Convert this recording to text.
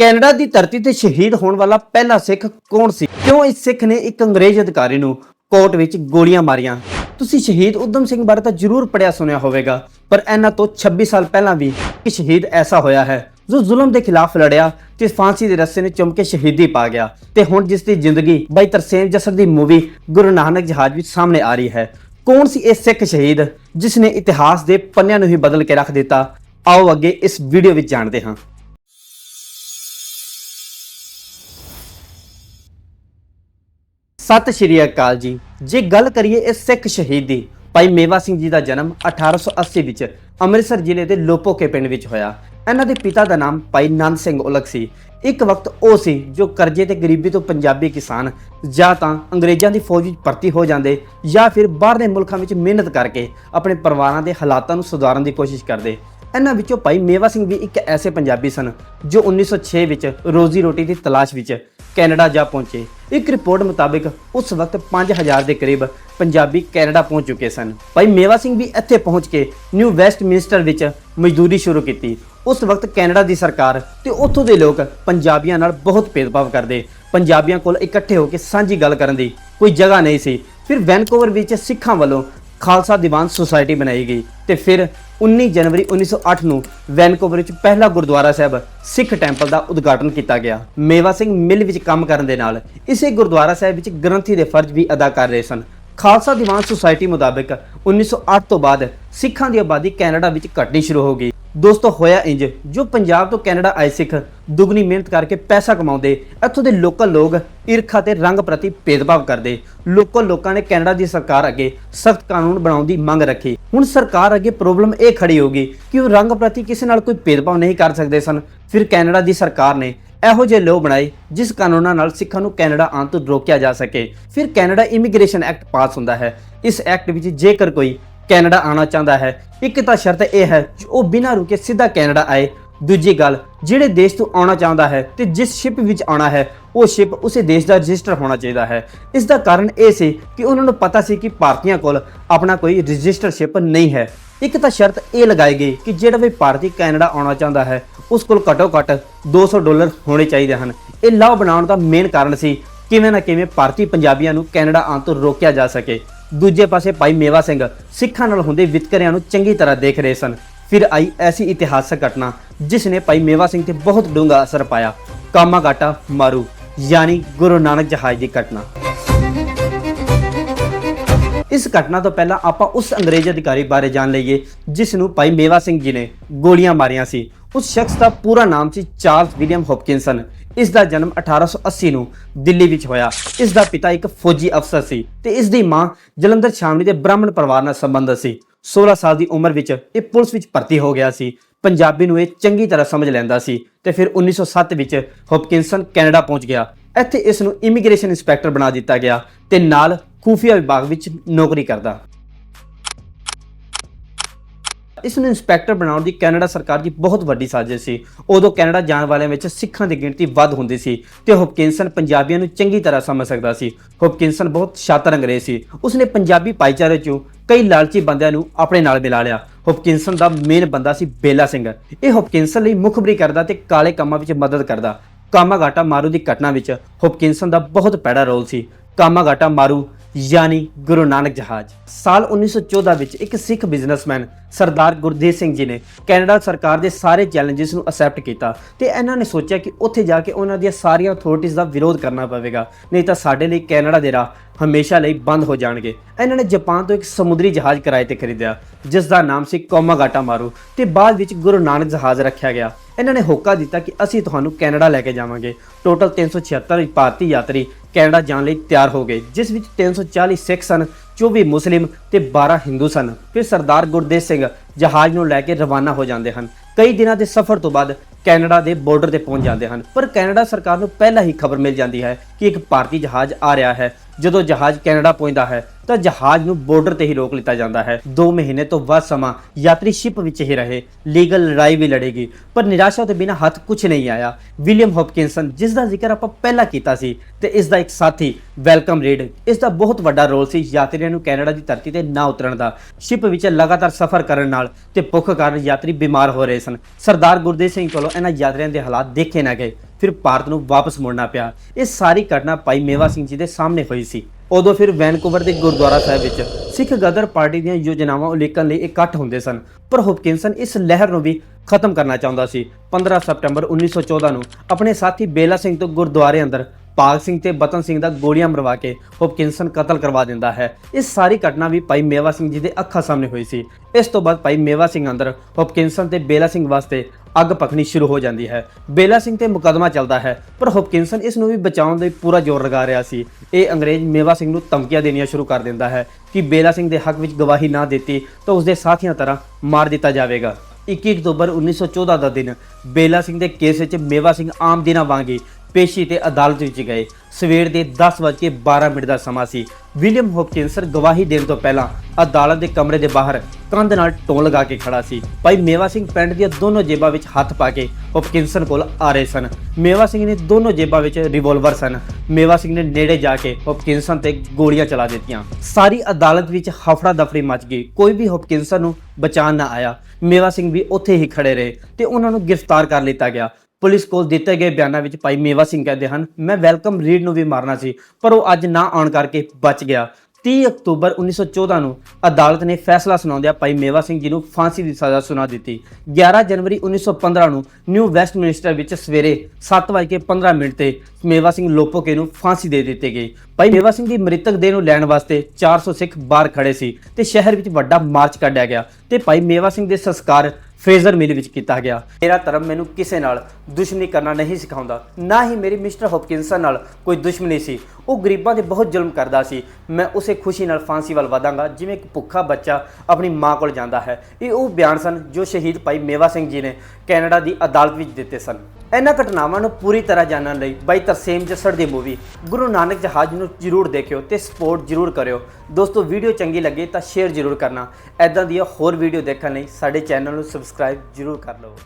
Canada ਦੀ ਧਰਤੀ ਤੇ ਸ਼ਹੀਦ ਹੋਣ ਵਾਲਾ ਪਹਿਲਾ ਸਿੱਖ ਕੌਣ ਸੀ? ਕਿਉਂ ਇਸ ਸਿੱਖ ਨੇ ਇੱਕ ਅੰਗਰੇਜ਼ ਅਧਿਕਾਰੀ ਨੂੰ ਕੋਰਟ ਵਿੱਚ ਗੋਲੀਆਂ ਮਾਰੀਆਂ? ਤੁਸੀਂ ਸ਼ਹੀਦ ਉਦਮ ਸਿੰਘ ਬਾਰੇ ਤਾਂ ਜ਼ਰੂਰ ਪੜਿਆ ਸੁਣਿਆ ਹੋਵੇਗਾ, ਪਰ ਇਹਨਾਂ ਤੋਂ 26 ਸਾਲ ਪਹਿਲਾਂ ਵੀ ਇੱਕ ਸ਼ਹੀਦ ਐਸਾ ਹੋਇਆ ਹੈ, ਜੋ ਜ਼ੁਲਮ ਦੇ ਖਿਲਾਫ ਲੜਿਆ ਤੇ ਫਾਂਸੀ ਦੇ ਰੱਸੇ ਨੂੰ ਚੁੰਮ ਕੇ ਸ਼ਹੀਦੀ ਪਾ ਗਿਆ ਤੇ ਹੁਣ ਜਿਸ ਦੀ ਜ਼ਿੰਦਗੀ ਬਾਈ ਤਰਸੇਮ ਜਸਰ ਦੀ ਮੂਵੀ ਗੁਰੂ ਨਾਨਕ ਜਹਾਜ਼ ਵਿੱਚ ਸਾਹਮਣੇ ਆ ਰਹੀ ਹੈ। ਕੌਣ ਸੀ ਇਹ ਸਿੱਖ ਸ਼ਹੀਦ, ਜਿਸ ਨੇ ਇਤਿਹਾਸ ਦੇ ਪੰਨਿਆਂ ਨੂੰ ਹੀ ਬਦਲ ਕੇ ਰੱਖ ਦਿੱਤਾ? ਆਓ ਅੱਗੇ ਇਸ ਵੀਡੀਓ ਵਿੱਚ ਜਾਣਦੇ ਹਾਂ। ਸਤਿ ਸ਼੍ਰੀ ਅਕਾਲ ਜੀ। ਜੇ ਗੱਲ ਕਰੀਏ ਇਸ ਸਿੱਖ ਸ਼ਹੀਦ ਦੀ, ਭਾਈ ਮੇਵਾ ਸਿੰਘ ਜੀ ਦਾ ਜਨਮ 1880 ਵਿੱਚ ਅੰਮ੍ਰਿਤਸਰ ਜ਼ਿਲ੍ਹੇ ਦੇ ਲੋਪੋਕੇ ਪਿੰਡ ਵਿੱਚ ਹੋਇਆ। ਇਹਨਾਂ ਦੇ ਪਿਤਾ ਦਾ ਨਾਮ ਭਾਈ ਨੰਦ ਸਿੰਘ ਉਲਕ ਸੀ। ਇੱਕ ਵਕਤ ਉਹ ਸੀ ਜੋ ਕਰਜ਼ੇ ਤੇ ਗਰੀਬੀ ਤੋਂ ਪੰਜਾਬੀ ਕਿਸਾਨ ਜਾਂ ਤਾਂ ਅੰਗਰੇਜ਼ਾਂ ਦੀ ਫੌਜ ਵਿੱਚ ਭਰਤੀ ਹੋ ਜਾਂਦੇ ਜਾਂ ਫਿਰ ਬਾਹਰਲੇ ਮੁਲਕਾਂ ਵਿੱਚ ਮਿਹਨਤ ਕਰਕੇ ਆਪਣੇ ਪਰਿਵਾਰਾਂ ਦੇ ਹਾਲਾਤਾਂ ਨੂੰ ਸੁਧਾਰਨ ਦੀ ਕੋਸ਼ਿਸ਼ ਕਰਦੇ। ਇਹਨਾਂ ਵਿੱਚੋਂ ਭਾਈ ਮੇਵਾ ਸਿੰਘ ਵੀ ਇੱਕ ਐਸੇ ਪੰਜਾਬੀ ਸਨ ਜੋ 1906 ਵਿੱਚ ਰੋਜ਼ੀ ਰੋਟੀ ਦੀ ਤਲਾਸ਼ ਵਿੱਚ ਕੈਨੇਡਾ ਜਾ ਪਹੁੰਚੇ। ਇੱਕ ਰਿਪੋਰਟ ਮੁਤਾਬਕ ਉਸ ਵਕਤ 5000 ਦੇ ਕਰੀਬ ਪੰਜਾਬੀ ਕੈਨੇਡਾ ਪਹੁੰਚ ਚੁੱਕੇ ਸਨ। ਭਾਈ ਮੇਵਾ ਸਿੰਘ ਵੀ ਇੱਥੇ ਪਹੁੰਚ ਕੇ ਨਿਊ ਵੈਸਟ ਮਿਨਿਸਟਰ ਵਿੱਚ ਮਜ਼ਦੂਰੀ ਸ਼ੁਰੂ ਕੀਤੀ। ਉਸ ਵਕਤ ਕੈਨੇਡਾ ਦੀ ਸਰਕਾਰ ਤੇ ਉੱਥੋਂ ਦੇ ਲੋਕ ਪੰਜਾਬੀਆਂ ਨਾਲ ਬਹੁਤ ਭੇਦਭਾਵ ਕਰਦੇ। ਪੰਜਾਬੀਆਂ ਕੋਲ ਇਕੱਠੇ ਹੋ ਕੇ ਸਾਂਝੀ ਗੱਲ ਕਰਨ ਦੀ ਕੋਈ ਜਗ੍ਹਾ ਨਹੀਂ ਸੀ। ਫਿਰ ਵੈਨਕੂਵਰ ਵਿੱਚ ਸਿੱਖਾਂ ਵੱਲੋਂ ਖਾਲਸਾ ਦੀਵਾਨ ਸੁਸਾਇਟੀ ਬਣਾਈ ਗਈ ਤੇ ਫਿਰ 19 ਜਨਵਰੀ 1908 ਨੂੰ ਵੈਨਕੂਵਰ ਵਿੱਚ ਪਹਿਲਾ ਗੁਰਦੁਆਰਾ ਸਾਹਿਬ ਸਿੱਖ ਟੈਂਪਲ ਦਾ ਉਦਘਾਟਨ ਕੀਤਾ ਗਿਆ। ਮੇਵਾ ਸਿੰਘ ਮਿਲ ਵਿੱਚ ਕੰਮ ਕਰਨ ਦੇ ਨਾਲ ਇਸੇ ਗੁਰਦੁਆਰਾ ਸਾਹਿਬ ਵਿੱਚ ਗ੍ਰੰਥੀ ਦੇ ਫਰਜ਼ ਵੀ ਅਦਾ ਕਰ ਰਹੇ ਸਨ। ਖਾਲਸਾ ਦੀਵਾਨ ਸੁਸਾਇਟੀ ਮੁਤਾਬਕ 1908 ਤੋਂ ਬਾਅਦ ਸਿੱਖਾਂ ਦੀ ਆਬਾਦੀ ਕੈਨੇਡਾ ਵਿੱਚ ਘਟਣੀ ਸ਼ੁਰੂ ਹੋ ਗਈ। ਦੋਸਤੋ, ਹੋਇਆ ਇੰਜ, ਜੋ ਪੰਜਾਬ ਤੋਂ ਕੈਨੇਡਾ ਆਏ ਸਿੱਖ ਦੁੱਗਣੀ ਮਿਹਨਤ ਕਰਕੇ ਪੈਸਾ ਕਮਾਉਂਦੇ, ਇੱਥੋਂ ਦੇ ਲੋਕਲ ਲੋਕ ਈਰਖਾ ਤੇ ਰੰਗ ਪ੍ਰਤੀ ਭੇਦਭਾਵ ਕਰਦੇ। ਲੋਕਲ ਲੋਕਾਂ ਨੇ ਕੈਨੇਡਾ ਦੀ ਸਰਕਾਰ ਅੱਗੇ ਸਖਤ ਕਾਨੂੰਨ ਬਣਾਉਣ ਦੀ ਮੰਗ ਰੱਖੀ। ਹੁਣ ਸਰਕਾਰ ਅੱਗੇ ਪ੍ਰੋਬਲਮ ਇਹ ਖੜੀ ਹੋ ਗਈ ਕਿ ਉਹ ਰੰਗ ਪ੍ਰਤੀ ਕਿਸੇ ਨਾਲ ਕੋਈ ਭੇਦਭਾਵ ਨਹੀਂ ਕਰ ਸਕਦੇ ਸਨ। ਫਿਰ ਕੈਨੇਡਾ ਦੀ ਸਰਕਾਰ ਨੇ ਇਹੋ ਜਿਹੇ ਲੋਕ ਬਣਾਏ, ਜਿਸ ਕਾਨੂੰਨਾਂ ਨਾਲ ਸਿੱਖਾਂ ਨੂੰ ਕੈਨੇਡਾ ਆਉਣ ਤੋਂ ਰੋਕਿਆ ਜਾ ਸਕੇ। ਫਿਰ ਕੈਨੇਡਾ ਇਮੀਗ੍ਰੇਸ਼ਨ ਐਕਟ ਪਾਸ ਹੁੰਦਾ ਹੈ। ਇਸ ਐਕਟ ਵਿੱਚ ਜੇਕਰ ਕੋਈ ਕੈਨੇਡਾ ਆਉਣਾ ਚਾਹੁੰਦਾ ਹੈ। ਇੱਕ ਤਾਂ ਸ਼ਰਤ ਇਹ ਹੈ ਕਿ ਉਹ ਬਿਨਾਂ ਰੁਕੇ ਸਿੱਧਾ ਕੈਨੇਡਾ ਆਏ। ਦੂਜੀ ਗੱਲ, ਜਿਹੜੇ ਦੇਸ਼ ਤੋਂ ਆਉਣਾ ਚਾਹੁੰਦਾ ਹੈ ਤੇ ਜਿਸ ਸ਼ਿਪ ਵਿੱਚ ਆਉਣਾ ਹੈ, ਉਹ ਸ਼ਿਪ ਉਸੇ ਦੇਸ਼ ਦਾ ਰਜਿਸਟਰ ਹੋਣਾ ਚਾਹੀਦਾ ਹੈ। ਇਸ ਦਾ ਕਾਰਨ ਇਹ ਸੀ ਕਿ ਉਹਨਾਂ ਨੂੰ ਪਤਾ ਸੀ ਕਿ ਭਾਰਤੀਆਂ ਕੋਲ ਆਪਣਾ ਕੋਈ ਰਜਿਸਟਰ ਸ਼ਿਪ ਨਹੀਂ ਹੈ। ਇੱਕ ਤਾਂ ਸ਼ਰਤ ਇਹ ਲਗਾਈ ਗਈ ਕਿ ਜਿਹੜਾ ਵੀ ਭਾਰਤੀ ਕੈਨੇਡਾ ਆਉਣਾ ਚਾਹੁੰਦਾ ਹੈ, ਉਸ ਕੋਲ ਘੱਟੋ ਘੱਟ 200 ਡਾਲਰ ਹੋਣੇ ਚਾਹੀਦੇ ਹਨ। ਇਹ ਲਾਅ ਬਣਾਉਣ ਦਾ ਮੇਨ ਕਾਰਨ ਸੀ ਕਿਵੇਂ ਨਾ ਕਿਵੇਂ ਭਾਰਤੀ ਪੰਜਾਬੀਆਂ ਨੂੰ ਕੈਨੇਡਾ ਆਉਣ ਤੋਂ ਰੋਕਿਆ ਜਾ ਸਕੇ। ਦੂਜੇ ਪਾਸੇ ਭਾਈ ਮੇਵਾ ਸਿੰਘ ਸਿੱਖਾਂ ਨਾਲ ਹੁੰਦੇ ਵਿਤਕਰਿਆਂ ਨੂੰ ਚੰਗੀ ਤਰ੍ਹਾਂ ਦੇਖ ਰਹੇ ਸਨ। ਫਿਰ ਆਈ ਐਸੀ ਇਤਿਹਾਸਕ ਘਟਨਾ ਜਿਸ ਨੇ ਭਾਈ ਮੇਵਾ ਸਿੰਘ ਤੇ ਬਹੁਤ ਡੂੰਘਾ ਅਸਰ ਪਾਇਆ। ਕਾਮਾਗਾਟਾ, ਮਾਰੂ, ਯਾਨੀ ਗੁਰੂ ਨਾਨਕ ਜਹਾਜ਼ ਦੀ ਘਟਨਾ। ਇਸ ਘਟਨਾ ਤੋਂ ਪਹਿਲਾਂ ਆਪਾਂ ਉਸ ਅੰਗਰੇਜ਼ ਅਧਿਕਾਰੀ ਬਾਰੇ ਜਾਣ ਲਈਏ ਜਿਸ ਨੂੰ ਭਾਈ ਮੇਵਾ ਸਿੰਘ ਜੀ ਨੇ ਗੋਲੀਆਂ ਮਾਰੀਆਂ ਸੀ। ਉਸ ਸ਼ਖਸ ਦਾ ਪੂਰਾ ਨਾਮ ਸੀ ਚਾਰਲਸ ਵਿਲੀਅਮ ਹੌਪਕਿੰਸਨ। ਇਸ ਦਾ ਜਨਮ 1880 ਨੂੰ ਦਿੱਲੀ ਵਿੱਚ ਹੋਇਆ। ਇਸ ਦਾ ਪਿਤਾ ਇੱਕ ਫੌਜੀ ਅਫਸਰ ਸੀ ਤੇ ਇਸ ਦੀ ਮਾਂ ਜਲੰਧਰ ਛਾਵਣੀ ਦੇ ਬ੍ਰਾਹਮਣ ਪਰਿਵਾਰ ਨਾਲ ਸੰਬੰਧਿਤ ਸੀ। 16 ਸਾਲ ਦੀ ਉਮਰ ਵਿੱਚ ਇਹ ਪੁਲਿਸ ਵਿੱਚ ਭਰਤੀ ਹੋ ਗਿਆ ਸੀ। ਪੰਜਾਬੀ ਨੂੰ ਇਹ ਚੰਗੀ ਤਰ੍ਹਾਂ ਸਮਝ ਲੈਂਦਾ ਸੀ ਤੇ ਫਿਰ 1907 ਵਿੱਚ ਹੌਪਕਿੰਸਨ ਕੈਨੇਡਾ ਪਹੁੰਚ ਗਿਆ। ਇੱਥੇ ਇਸ ਨੂੰ ਇਮੀਗ੍ਰੇਸ਼ਨ ਇੰਸਪੈਕਟਰ ਬਣਾ ਦਿੱਤਾ ਗਿਆ ਤੇ ਨਾਲ ਖੂਫੀਆ ਵਿਭਾਗ ਵਿੱਚ ਨੌਕਰੀ ਕਰਦਾ। ਇਸ ਨੂੰ ਇੰਸਪੈਕਟਰ ਬਣਾਉਣ ਦੀ ਕੈਨੇਡਾ ਸਰਕਾਰ ਦੀ ਬਹੁਤ ਵੱਡੀ ਸਾਜ਼ਿਸ਼ ਸੀ। ਉਦੋਂ ਕੈਨੇਡਾ ਜਾਣ ਵਾਲਿਆਂ ਵਿੱਚ ਸਿੱਖਾਂ ਦੀ ਗਿਣਤੀ ਵੱਧ ਹੁੰਦੀ ਸੀ ਤੇ ਹੌਪਕਿੰਸਨ ਪੰਜਾਬੀਆਂ ਨੂੰ ਚੰਗੀ ਤਰ੍ਹਾਂ ਸਮਝ ਸਕਦਾ ਸੀ। ਹੌਪਕਿੰਸਨ ਬਹੁਤ ਸ਼ਾਤਰ ਅੰਗਰੇਜ਼ ਸੀ। ਉਸਨੇ ਪੰਜਾਬੀ ਭਾਈਚਾਰੇ ਚੋਂ ਕਈ ਲਾਲਚੀ ਬੰਦਿਆਂ ਨੂੰ ਆਪਣੇ ਨਾਲ ਮਿਲਾ ਲਿਆ। ਹੌਪਕਿੰਸਨ ਦਾ ਮੇਨ ਬੰਦਾ ਸੀ ਬੇਲਾ ਸਿੰਘ। ਇਹ ਹੌਪਕਿੰਸਨ ਲਈ ਮੁਖਬਰੀ ਕਰਦਾ ਤੇ ਕਾਲੇ ਕੰਮਾਂ ਵਿੱਚ ਮਦਦ ਕਰਦਾ। ਕਾਮਾਗਾਟਾ ਮਾਰੂ ਦੀ ਘਟਨਾ ਵਿੱਚ ਹੌਪਕਿੰਸਨ ਦਾ ਬਹੁਤ ਪੈੜਾ ਰੋਲ ਸੀ। ਕਾਮਾਗਾਟਾ ਮਾਰੂ ਯਾਨੀ ਗੁਰੂ ਨਾਨਕ ਜਹਾਜ਼। ਸਾਲ 1914 ਵਿੱਚ ਇੱਕ ਸਿੱਖ ਬਿਜ਼ਨਸਮੈਨ ਸਰਦਾਰ ਗੁਰਦੇਵ ਸਿੰਘ ਜੀ ਨੇ ਕੈਨੇਡਾ ਸਰਕਾਰ ਦੇ ਸਾਰੇ ਚੈਲੰਜਸ ਨੂੰ ਅਸੈਪਟ ਕੀਤਾ ਤੇ ਇਹਨਾਂ ਨੇ ਸੋਚਿਆ ਕਿ ਉੱਥੇ ਜਾ ਕੇ ਉਹਨਾਂ ਦੀਆਂ ਸਾਰੀਆਂ ਅਥਾਰਟੀਆਂ ਦਾ ਵਿਰੋਧ ਕਰਨਾ ਪਵੇਗਾ, ਨਹੀਂ ਤਾਂ ਸਾਡੇ ਲਈ ਕੈਨੇਡਾ ਦੇ ਰਾਹ ਹਮੇਸ਼ਾ ਲਈ ਬੰਦ ਹੋ ਜਾਣਗੇ। ਇਹਨਾਂ ਨੇ ਜਾਪਾਨ ਤੋਂ ਇੱਕ ਸਮੁੰਦਰੀ ਜਹਾਜ਼ ਕਿਰਾਏ ਤੇ ਖਰੀਦਿਆ ਜਿਸ ਦਾ ਨਾਮ ਸੀ ਕੋਮਾਗਾਟਾ ਮਾਰੂ ਤੇ ਬਾਅਦ ਵਿੱਚ ਗੁਰੂ ਨਾਨਕ ਜਹਾਜ਼ ਰੱਖਿਆ ਗਿਆ। ਇਹਨਾਂ ਨੇ ਹੋਕਾ ਦਿੱਤਾ ਕਿ ਅਸੀਂ ਤੁਹਾਨੂੰ ਕੈਨੇਡਾ ਲੈ ਕੇ ਜਾਵਾਂਗੇ। ਟੋਟਲ 376 ਭਾਰਤੀ ਯਾਤਰੀ ਕੈਨੇਡਾ ਜਾਣ ਲਈ ਤਿਆਰ ਹੋ ਗਏ, ਜਿਸ ਵਿੱਚ 340 ਸਿੱਖ ਸਨ 24 ਮੁਸਲਿਮ ਤੇ 12 ਹਿੰਦੂ ਸਨ। ਫਿਰ ਸਰਦਾਰ ਗੁਰਦੇਵ ਸਿੰਘ ਜਹਾਜ਼ ਨੂੰ ਲੈ ਕੇ ਰਵਾਨਾ ਹੋ ਜਾਂਦੇ ਹਨ। ਕਈ ਦਿਨਾਂ ਦੇ ਸਫ਼ਰ ਤੋਂ ਬਾਅਦ ਕੈਨੇਡਾ ਦੇ ਬਾਰਡਰ ਤੇ ਪਹੁੰਚ ਜਾਂਦੇ ਹਨ। ਪਰ ਕੈਨੇਡਾ ਸਰਕਾਰ ਨੂੰ ਪਹਿਲਾਂ ਹੀ ਖਬਰ ਮਿਲ ਜਾਂਦੀ ਹੈ ਕਿ ਇੱਕ ਭਾਰਤੀ ਜਹਾਜ਼ ਆ ਰਿਹਾ ਹੈ। ਜਦੋਂ ਜਹਾਜ਼ ਕੈਨੇਡਾ ਪਹੁੰਚਦਾ ਹੈ, ਤਾਂ ਜਹਾਜ਼ ਨੂੰ ਬਾਰਡਰ ਤੇ ਹੀ ਰੋਕ ਲਿੱਤਾ ਜਾਂਦਾ ਹੈ। 2 ਮਹੀਨੇ ਤੋਂ ਵੱਧ ਸਮਾਂ ਯਾਤਰੀ ਸ਼ਿਪ ਵਿੱਚ ਹੀ ਰਹੇ। ਲੀਗਲ ਲੜਾਈ ਵੀ ਲੜੇਗੀ, ਪਰ ਨਿਰਾਸ਼ਾ ਤੋਂ ਬਿਨਾਂ ਹੱਥ ਕੁਝ ਨਹੀਂ ਆਇਆ। ਵਿਲੀਅਮ ਹੌਪਕਿੰਸਨ ਜਿਸ ਦਾ ਜ਼ਿਕਰ ਆਪਾਂ ਪਹਿਲਾਂ ਕੀਤਾ ਸੀ, ਤੇ ਇਸ ਦਾ ਇੱਕ ਸਾਥੀ ਵੈਲਕਮ ਰੀਡ ਇਸ ਦਾ ਬਹੁਤ ਵੱਡਾ ਰੋਲ ਸੀ ਯਾਤਰੀਆਂ ਨੂੰ ਕੈਨੇਡਾ ਦੀ ਧਰਤੀ ਤੇ ਨਾ ਉਤਰਨ ਦਾ। ਸ਼ਿਪ ਵਿੱਚ ਲਗਾਤਾਰ ਸਫ਼ਰ ਕਰਨ ਨਾਲ ਤੇ ਭੁੱਖ ਕਾਰਨ ਯਾਤਰੀ ਬਿਮਾਰ ਹੋ ਰਹੇ ਸਨ। ਸਰਦਾਰ ਗੁਰਦੇਵ ਸਿੰਘ ਕੋਲੋਂ ਇਹਨਾਂ ਯਾਤਰੀਆਂ ਦੇ ਹਾਲਾਤ ਦੇਖੇ ਨਾ ਗਏ। ਫਿਰ ਭਾਰਤ ਨੂੰ ਵਾਪਸ ਮੁੜਨਾ ਪਿਆ। ਇਹ ਸਾਰੀ ਘਟਨਾ ਭਾਈ ਮੇਵਾ ਸਿੰਘ ਜੀ ਦੇ ਸਾਹਮਣੇ ਹੋਈ ਸੀ। ਉਦੋਂ ਫਿਰ ਵੈਨਕੂਵਰ ਦੇ ਗੁਰਦੁਆਰਾ ਸਾਹਿਬ ਵਿੱਚ ਸਿੱਖ ਗਦਰ ਪਾਰਟੀ ਦੀਆਂ ਯੋਜਨਾਵਾਂ ਉਲੀਕਣ ਲਈ ਇਕੱਠ ਹੁੰਦੇ ਸਨ। ਪਰ ਹੁਪਕਿੰਸਨ ਇਸ ਲਹਿਰ ਨੂੰ ਵੀ ਖਤਮ ਕਰਨਾ ਚਾਹੁੰਦਾ ਸੀ। 15 ਸਤੰਬਰ 1914 ਨੂੰ ਆਪਣੇ ਸਾਥੀ ਬੇਲਾ ਸਿੰਘ ਤੋਂ ਗੁਰਦੁਆਰੇ ਅੰਦਰ ਪਾਲ ਸਿੰਘ ਤੇ ਬਤਨ ਸਿੰਘ ਦਾ ਗੋਲੀਆਂ ਮਰਵਾ ਕੇ ਹੁਪਕਿੰਸਨ ਕਤਲ ਕਰਵਾ ਦਿੰਦਾ ਹੈ। ਇਸ ਸਾਰੀ ਘਟਨਾ ਵੀ ਭਾਈ ਮੇਵਾ ਸਿੰਘ ਜੀ ਦੇ ਅੱਖਾਂ ਸਾਹਮਣੇ ਹੋਈ ਸੀ। ਇਸ ਤੋਂ ਬਾਅਦ ਭਾਈ ਮੇਵਾ ਸਿੰਘ ਅੰਦਰ ਹੁਪਕਿੰਸਨ ਤੇ ਬੇਲਾ ਸਿੰਘ ਵਾਸਤੇ ਅੱਗ ਪਕਣੀ ਸ਼ੁਰੂ ਹੋ ਜਾਂਦੀ ਹੈ। ਬੇਲਾ ਸਿੰਘ ਤੇ ਮੁਕਦਮਾ ਚੱਲਦਾ ਹੈ, ਪਰ ਹੁਪਕਿੰਸਨ ਇਸ ਨੂੰ ਵੀ ਬਚਾਉਣ ਲਈ ਪੂਰਾ ਜ਼ੋਰ ਲਗਾ ਰਿਹਾ ਸੀ। ਇਹ ਅੰਗਰੇਜ਼ ਮੇਵਾ ਸਿੰਘ ਨੂੰ ਧਮਕੀਆਂ ਦੇਣੀਆਂ ਸ਼ੁਰੂ ਕਰ ਦਿੰਦਾ ਹੈ ਕਿ ਬੇਲਾ ਸਿੰਘ ਦੇ ਹੱਕ ਵਿੱਚ ਗਵਾਹੀ ਨਾ ਦਿੱਤੀ ਤਾਂ ਉਸ ਦੇ ਸਾਥੀਆਂ ਤਰ੍ਹਾਂ ਮਾਰ ਦਿੱਤਾ ਜਾਵੇਗਾ। 21 ਅਕਤੂਬਰ 1914 ਦਾ ਦਿਨ ਬੇਲਾ ਸਿੰਘ ਦੇ ਕੇਸ ਵਿੱਚ ਮੇਵਾ ਸਿੰਘ ਆਮ ਦਿਨਾਂ ਵਾਂਗ ਹੀ ਪੇਸ਼ੀ ਤੇ ਅਦਾਲਤ ਵਿੱਚ ਗਏ। ਸਵੇਰ ਦੇ 10:12 ਮਿੰਟ ਦਾ ਸਮਾਂ ਸੀ। ਵਿਲੀਅਮ ਹੋਪਕਿੰਸਨ ਗਵਾਹੀ ਦੇਣ ਤੋਂ ਪਹਿਲਾਂ ਅਦਾਲਤ ਦੇ ਕਮਰੇ ਦੇ ਬਾਹਰ ਕੰਧ ਨਾਲ ਟੋਂ ਲਗਾ ਕੇ ਖੜਾ ਸੀ। ਭਾਈ ਮੇਵਾ ਸਿੰਘ ਪੈਂਟ ਦੀਆਂ ਦੋਨੋਂ ਜੇਬਾਂ ਵਿੱਚ ਹੱਥ ਪਾ ਕੇ ਹੋਪਕਿੰਸਨ ਕੋਲ ਆ ਰਹੇ ਸਨ। ਮੇਵਾ ਸਿੰਘ ਨੇ ਦੋਨੋਂ ਜੇਬਾਂ ਵਿੱਚ ਰਿਵਾਲਵਰ ਸਨ। ਮੇਵਾ ਸਿੰਘ ਨੇ ਨੇੜੇ ਜਾ ਕੇ ਹੋਪਕਿੰਸਨ ਤੇ ਗੋਲੀਆਂ ਚਲਾ ਦਿੱਤੀਆਂ। ਸਾਰੀ ਅਦਾਲਤ ਵਿੱਚ ਹਫੜਾ ਦਫੜੀ ਮਚ ਗਈ। ਕੋਈ ਵੀ ਹੋਪਕਿੰਸਨ ਨੂੰ ਬਚਾਉਣ ਨਾ ਆਇਆ। ਮੇਵਾ ਸਿੰਘ ਵੀ ਉੱਥੇ ਹੀ ਖੜੇ ਰਹੇ ਤੇ ਉਹਨਾਂ ਨੂੰ ਗ੍ਰਿਫਤਾਰ ਕਰ ਲਿੱਤਾ ਗਿਆ। ਪੁਲਿਸ ਕੋਲ ਦਿੱਤੇ ਗਏ ਬਿਆਨਾਂ ਵਿੱਚ ਭਾਈ ਮੇਵਾ ਸਿੰਘ ਕਹਿੰਦੇ ਹਨ, ਮੈਂ ਵੈਲਕਮ ਰੀਡ ਨੂੰ ਵੀ ਮਾਰਨਾ ਸੀ, ਪਰ ਉਹ ਅੱਜ ਨਾ ਆਉਣ ਕਰਕੇ ਬਚ ਗਿਆ। 30 ਅਕਤੂਬਰ 1914 ਨੂੰ ਅਦਾਲਤ ਨੇ ਫੈਸਲਾ ਸੁਣਾਉਂਦਿਆਂ ਭਾਈ ਮੇਵਾ ਸਿੰਘ ਜੀ ਨੂੰ ਫਾਂਸੀ ਦੀ ਸਜ਼ਾ ਸੁਣਾ ਦਿੱਤੀ। 11 ਜਨਵਰੀ 1915 ਨੂੰ ਨਿਊ ਵੈਸਟਮਿਨਸਟਰ ਵਿੱਚ ਸਵੇਰੇ 7:15 ਮਿੰਟ ਤੇ ਮੇਵਾ ਸਿੰਘ ਲੋਪੋਕੇ ਨੂੰ ਫਾਂਸੀ ਦੇ ਦਿੱਤੀ ਗਈ। ਭਾਈ ਮੇਵਾ ਸਿੰਘ ਦੀ ਮ੍ਰਿਤਕ ਦੇਹ ਨੂੰ ਲੈਣ ਵਾਸਤੇ 400 ਸਿੱਖ ਬਾਹਰ ਖੜੇ ਸੀ ਤੇ ਸ਼ਹਿਰ ਵਿੱਚ ਵੱਡਾ ਮਾਰਚ ਕੱਢਿਆ ਗਿਆ ਤੇ ਭਾਈ ਮੇਵਾ ਸਿੰਘ ਦੇ ਸੰਸਕਾਰ ਫਰੇਜ਼ਰ ਮਿਲ ਵਿੱਚ ਕੀਤਾ ਗਿਆ। ਮੇਰਾ ਧਰਮ ਮੈਨੂੰ ਕਿਸੇ ਨਾਲ ਦੁਸ਼ਮਣੀ ਕਰਨਾ ਨਹੀਂ ਸਿਖਾਉਂਦਾ, ਨਾ ਹੀ ਮੇਰੀ ਮਿਸਟਰ ਹੌਪਕਿੰਸਨ ਨਾਲ ਕੋਈ ਦੁਸ਼ਮਣੀ ਸੀ। ਉਹ ਗਰੀਬਾਂ ਤੇ ਬਹੁਤ ਜ਼ੁਲਮ ਕਰਦਾ ਸੀ। ਮੈਂ ਉਸੇ ਖੁਸ਼ੀ ਨਾਲ ਫਾਂਸੀ ਵੱਲ ਵਧਾਂਗਾ, ਜਿਵੇਂ ਇੱਕ ਭੁੱਖਾ ਬੱਚਾ ਆਪਣੀ ਮਾਂ ਕੋਲ ਜਾਂਦਾ ਹੈ। ਇਹ ਉਹ ਬਿਆਨ ਸਨ ਜੋ ਸ਼ਹੀਦ ਭਾਈ ਮੇਵਾ ਸਿੰਘ ਜੀ ਨੇ ਕੈਨੇਡਾ ਦੀ ਅਦਾਲਤ ਵਿੱਚ ਦਿੱਤੇ ਸਨ। ਇਹਨਾਂ ਘਟਨਾਵਾਂ ਨੂੰ ਪੂਰੀ ਤਰ੍ਹਾਂ ਜਾਣਨ ਲਈ ਬਾਈ ਤਰਸੇਮ ਜੱਸੜ ਦੀ ਮੂਵੀ ਗੁਰੂ ਨਾਨਕ ਜਹਾਜ਼ ਨੂੰ ਜਰੂਰ ਦੇਖਿਓ ਤੇ ਸਪੋਰਟ ਜਰੂਰ ਕਰਿਓ। ਦੋਸਤੋ, ਵੀਡੀਓ ਚੰਗੀ ਲੱਗੇ ਤਾਂ ਸ਼ੇਅਰ ਜਰੂਰ ਕਰਨਾ। ਐਦਾਂ ਦੀਆਂ ਹੋਰ ਵੀਡੀਓ ਦੇਖਣ ਲਈ ਸਾਡੇ ਚੈਨਲ ਨੂੰ ਸਬਸਕ੍ਰਾਈਬ ਜਰੂਰ ਕਰ ਲਵੋ।